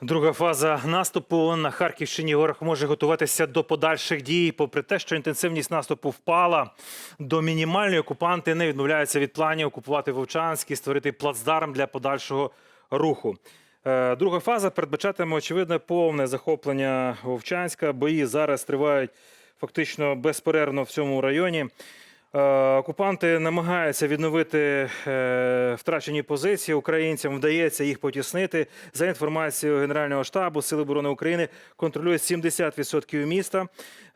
Друга фаза наступу на Харківщині ворог може готуватися до подальших дій. Попри те, що інтенсивність наступу впала до мінімальної, окупанти не відмовляються від планів окупувати Вовчанськ і створити плацдарм для подальшого руху. Е, Друга фаза передбачатиме очевидне повне захоплення Вовчанська. Бої зараз тривають фактично безперервно в цьому районі. Е, Окупанти намагаються відновити е, втрачені позиції. Українцям вдається їх потіснити. За інформацією Генерального штабу Сили оборони України контролюють 70% міста.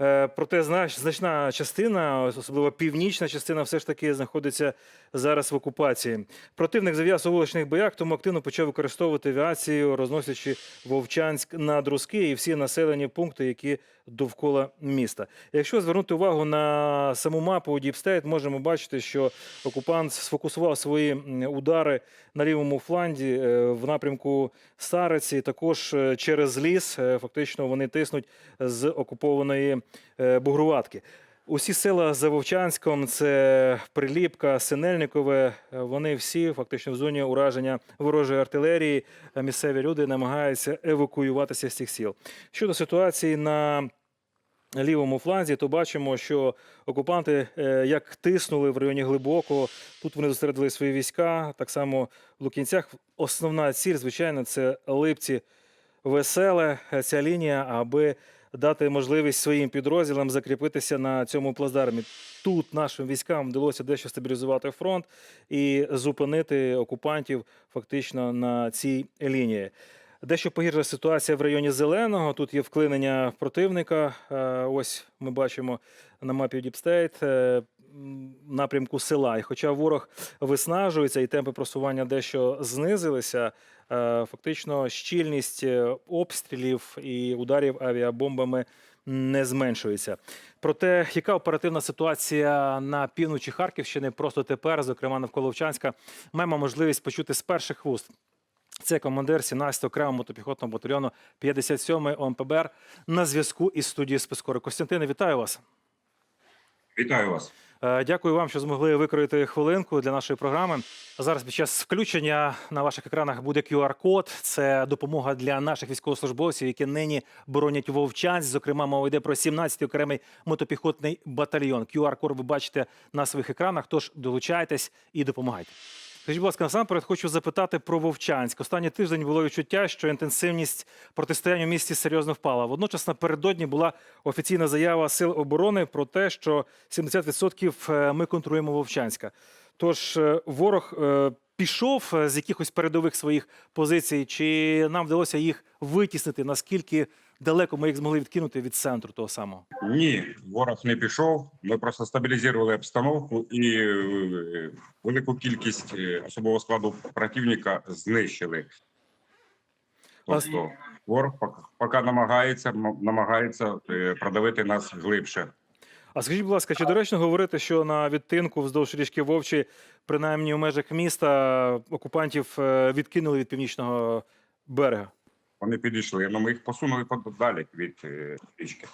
Е, Проте значна частина, особливо північна частина, все ж таки знаходиться зараз в окупації. Противник зав'яз у вуличних боях, тому активно почав використовувати авіацію, розносячи Вовчанськ на друзки і всі населені пункти, які довкола міста. Якщо звернути увагу на саму мапу State, можемо бачити, що окупант сфокусував свої удари на лівому фланзі е, в напрямку Стариці. Також е, через ліс е, фактично вони тиснуть з окупованої Бугруватки. Усі села за Вовчанськом, це Приліпка, Синельникове. Вони всі фактично в зоні ураження ворожої артилерії. Місцеві люди намагаються евакуюватися з цих сіл. Щодо ситуації на лівому фланзі, то бачимо, що окупанти е, як тиснули в районі глибоко. Тут вони зосередили свої війська. Так само в Лукінцях. Основна ціль, звичайно, це липці веселе. е, Ця лінія, аби дати можливість своїм підрозділам закріпитися на цьому плацдармі. Тут нашим військам вдалося дещо стабілізувати фронт і зупинити окупантів фактично на цій лінії. Дещо погірша ситуація в районі зеленого. Тут є вклинення противника. Е, Ось ми бачимо на мапі м, напрямку села. І хоча ворог виснажується і темпи просування дещо знизилися, е, фактично щільність е, обстрілів і ударів авіабомбами не зменшується. Проте, яка оперативна ситуація на півночі Харківщини просто тепер, зокрема навколо Вовчанська, маємо можливість почути з перших вуст. Це командир 17 го окремого мотопіхотного батальйону 57-ї ОМПБР на зв'язку із студією Спискори. Костянтине, вітаю вас. Вітаю вас. Е, Дякую вам, що змогли викроїти хвилинку для нашої програми. Зараз під час включення на ваших екранах буде QR-код. Це допомога для наших військовослужбовців, які нині боронять Вовчанськ. Зокрема, мова йде про 17-й окремий мотопіхотний батальйон. QR-код ви бачите на своїх екранах. Тож долучайтесь і допомагайте. Скажіть, будь ласка, насамперед хочу запитати про Вовчанськ. Останній тиждень було відчуття, що інтенсивність протистояння в місті серйозно впала. Водночас напередодні була офіційна заява сил оборони про те, що 70% е, ми контролюємо Вовчанська. Тож е, ворог е, пішов з якихось передових своїх позицій, чи нам вдалося їх витіснити? Наскільки далеко ми їх змогли відкинути від центру того самого? Ні, ворог не пішов. Ми просто стабілізували обстановку і е, велику кількість е, особового складу противника знищили. Тобто ворог поки, намагається намагається е, продавити нас глибше. А скажіть, будь ласка, чи доречно говорити, що на відтинку вздовж річки Вовчі, принаймні у межах міста, окупантів відкинули від північного берега? Вони підійшли, але ми їх посунули подалі від е, річки.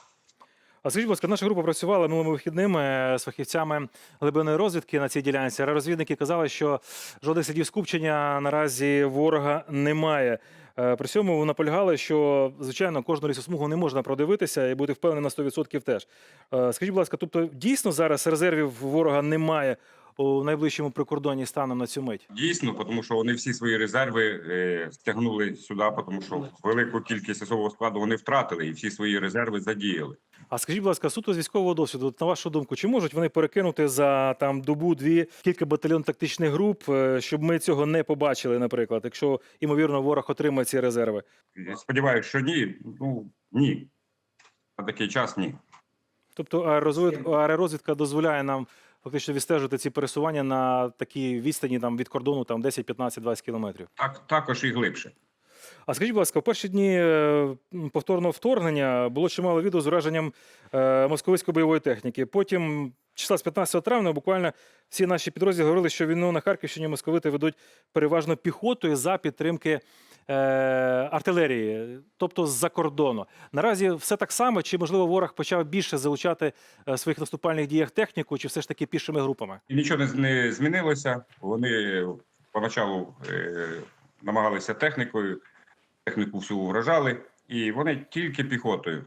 А скажіть, будь ласка, наша група працювала минулими вихідними з фахівцями глибинної розвідки на цій ділянці. Розвідники казали, що жодних слідів скупчення наразі ворога немає. Е, При цьому наполягали, що звичайно кожну лісосмугу не можна продивитися і бути впевненим на 100% теж. Е, Скажіть, будь ласка, тобто дійсно зараз резервів ворога немає у найближчому прикордонні станом на цю мить? Дійсно, тому що вони всі свої резерви е, стягнули сюди, тому що велику кількість особового складу вони втратили і всі свої резерви задіяли. А скажіть, будь ласка, суто з військового досвіду, на вашу думку, чи можуть вони перекинути за там добу-дві кілька батальйон тактичних груп, е, щоб ми цього не побачили, наприклад, якщо ймовірно ворог отримає ці резерви? Сподіваюся, що ні. Ну ні. На такий час ні. Тобто аеророзвід- аеророзвідка дозволяє нам фактично відстежувати ці пересування на такій відстані там від кордону там 10, 15, 20 кілометрів. Так також і глибше. А скажіть, будь ласка, в перші дні е, повторного вторгнення було чимало відео з ураженням е, московицької бойової техніки. Потім, числа з 15 травня, буквально всі наші підрозділи говорили, що війну на Харківщині московити ведуть переважно піхотою за підтримки артилерії, тобто з-за кордону. Наразі все так само, чи можливо ворог почав більше залучати е, в своїх наступальних діях техніку, чи все ж таки пішими групами? Нічого не змінилося. Вони поначалу е, намагалися технікою техніку всю вражали, і вони тільки піхотою.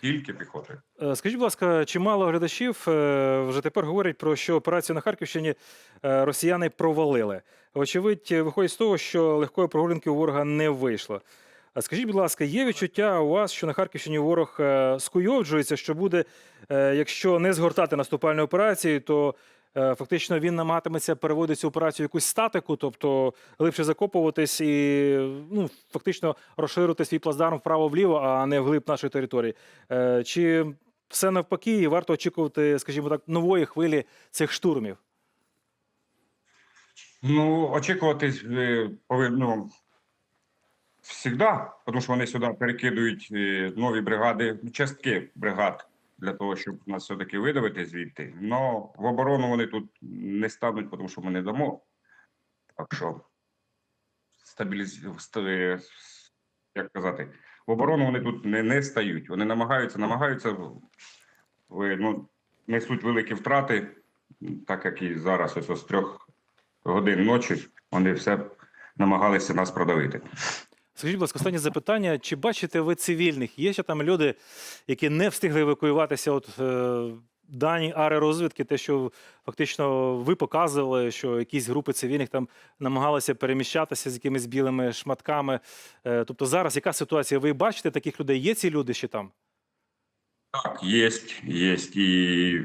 Тільки піхотою. Е, Скажіть, будь ласка, чимало глядачів е, вже тепер говорять про що операцію на Харківщині е, росіяни провалили. Очевидь, виходить з того, що легкої прогулянки у ворога не вийшло. А скажіть, будь ласка, є відчуття у вас, що на Харківщині ворог скуйовджується, що буде, якщо не згортати наступальну операцію, то фактично він намагатиметься переводити цю операцію в якусь статику, тобто глибше закопуватись і ну, фактично розширити свій плацдарм вправо-вліво, а не вглиб нашої території. Е, Чи все навпаки, і варто очікувати, скажімо так, нової хвилі цих штурмів? Ну, очікувати е, повинно завжди, тому що вони сюди перекидують е, нові бригади, частки бригад для того, щоб нас все-таки видавити звідти. Но в оборону вони тут не стануть, тому що ми не дамо. Так що стабіліз... як казати, в оборону вони тут не, не стають. Вони намагаються, намагаються ну, несуть великі втрати, так як і зараз, ось з трьох годин ночі вони все намагалися нас продавити. Скажіть, будь ласка, останнє запитання: чи бачите ви цивільних? Є ще там люди, які не встигли евакуюватися? От е, дані аеророзвідки, те, що фактично ви показували, що якісь групи цивільних там намагалися переміщатися з якимись білими шматками. Е, тобто зараз яка ситуація? Ви бачите таких людей? Є ці люди ще там? Так, є, є. І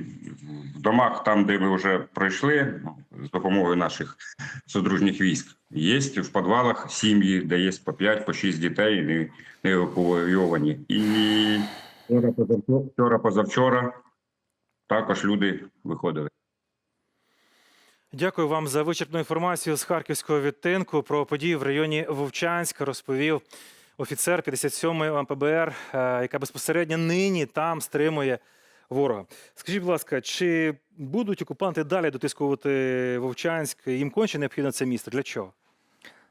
в домах, там, де ми вже пройшли, ну, з допомогою наших содружніх військ, є в підвалах сім'ї, де є по 5, по 6 дітей, не, не евакуйовані. І вчора, позавчора, вчора, позавчора також люди виходили. Дякую вам за вичерпну інформацію з харківського відтинку про події в районі Вовчанська. Розповів офіцер 57-ї МПБР, е, яка безпосередньо нині там стримує ворога. Скажіть, будь ласка, чи будуть окупанти далі дотискувати Вовчанськ? Їм конче необхідно це місто? Для чого?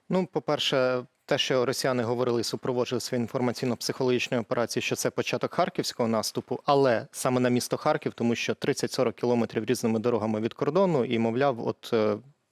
Ну, по-перше, те, що росіяни говорили супроводжували свою інформаційно-психологічну операцію, що це початок харківського наступу, але саме на місто Харків, тому що 30-40 кілометрів різними дорогами від кордону, і мовляв, от.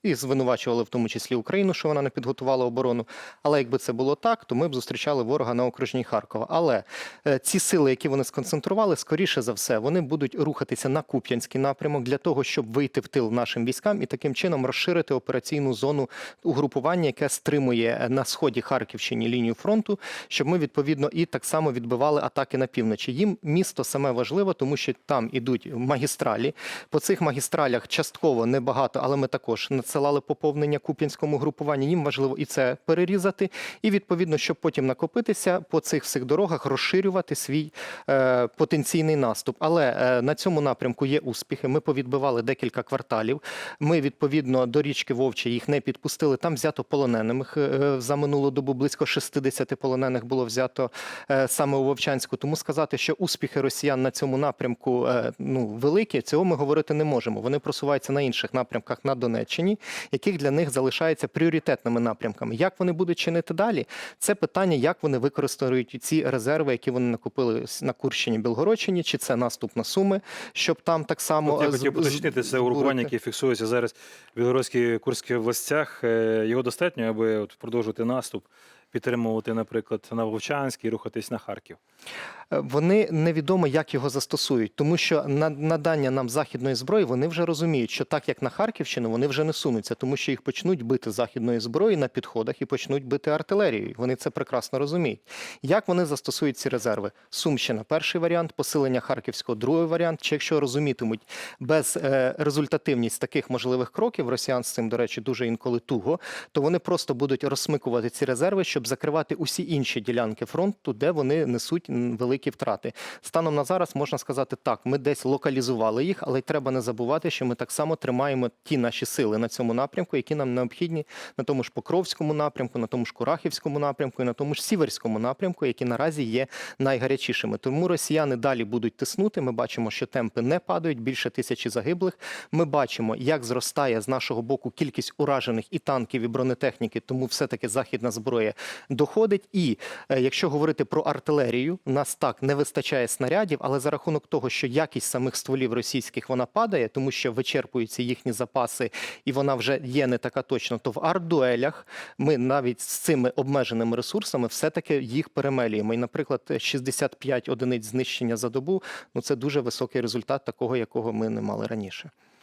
І звинувачували в тому числі Україну, що вона не підготувала оборону. Але якби це було так, то ми б зустрічали ворога на окружній Харкова. Але е, ці сили, які вони сконцентрували, скоріше за все, вони будуть рухатися на Куп'янський напрямок для того, щоб вийти в тил нашим військам і таким чином розширити операційну зону угрупування, яке стримує на сході Харківщині лінію фронту, щоб ми відповідно і так само відбивали атаки на півночі. Їм місто саме важливо, тому що там ідуть магістралі. По цих магістралях частково небагато, але ми також надсилали поповнення куп'янському групуванню. Їм важливо і це перерізати, і відповідно, щоб потім накопитися по цих всіх дорогах, розширювати свій е, потенційний наступ. Але е, на цьому напрямку є успіхи. Ми повідбивали декілька кварталів. Ми відповідно до річки Вовче їх не підпустили. Там взято полонених е, за минулу добу. Близько 60 полонених було взято е, саме у Вовчанську. Тому сказати, що успіхи росіян на цьому напрямку е, ну великі, цього ми говорити не можемо. Вони просуваються на інших напрямках на Донеччині, яких для них залишаються пріоритетними напрямками. Як вони будуть чинити далі? Це питання, як вони використовують ці резерви, які вони накупили на Курщині, Білгородщині, чи це наступ на Суми, щоб там так само От я е, хотів уточнити це урахування, яке фіксується зараз в Білгородській курських областях. Е, Його достатньо, аби от продовжувати наступ, підтримувати, наприклад, на Вовчанськ і рухатись на Харків. Е, Вони невідомо, як його застосують, тому що на надання нам західної зброї вони вже розуміють, що так як на Харківщину, вони вже не сунуться, тому що їх почнуть бити західної зброї на підходах і почнуть бити артилерією. Вони це прекрасно розуміють. Як вони застосують ці резерви? Сумщина, перший варіант, посилення Харківського, другий варіант. Чи якщо розумітимуть без е, результативність таких можливих кроків, росіян з цим, до речі, дуже інколи туго, то вони просто будуть розсмикувати ці резерви, щоб закривати усі інші ділянки фронту, де вони несуть великі втрати. Станом на зараз можна сказати так, ми десь локалізували їх, але й треба не забувати, що ми так само тримаємо ті наші сили на цьому напрямку, які нам необхідні на тому ж Покровському напрямку, на тому ж Курахівському напрямку і на тому ж Сіверському напрямку, які наразі є найгарячішими. Тому росіяни далі будуть тиснути. Ми бачимо, що темпи не падають, більше тисячі загиблих. Ми бачимо, як зростає з нашого боку кількість уражених і танків, і бронетехніки. Тому все таки західна зброя доходить. І е, якщо говорити про артилерію, у нас так не вистачає снарядів, але за рахунок того, що якість самих стволів російських вона падає, тому що вичерпуються їхні запаси, і вона вже є не така точно, то в артдуелях ми навіть з цими обмеженими ресурсами все-таки їх перемелюємо. І, наприклад, 65 одиниць знищення за добу ну це дуже високий результат такого, якого ми не мали раніше.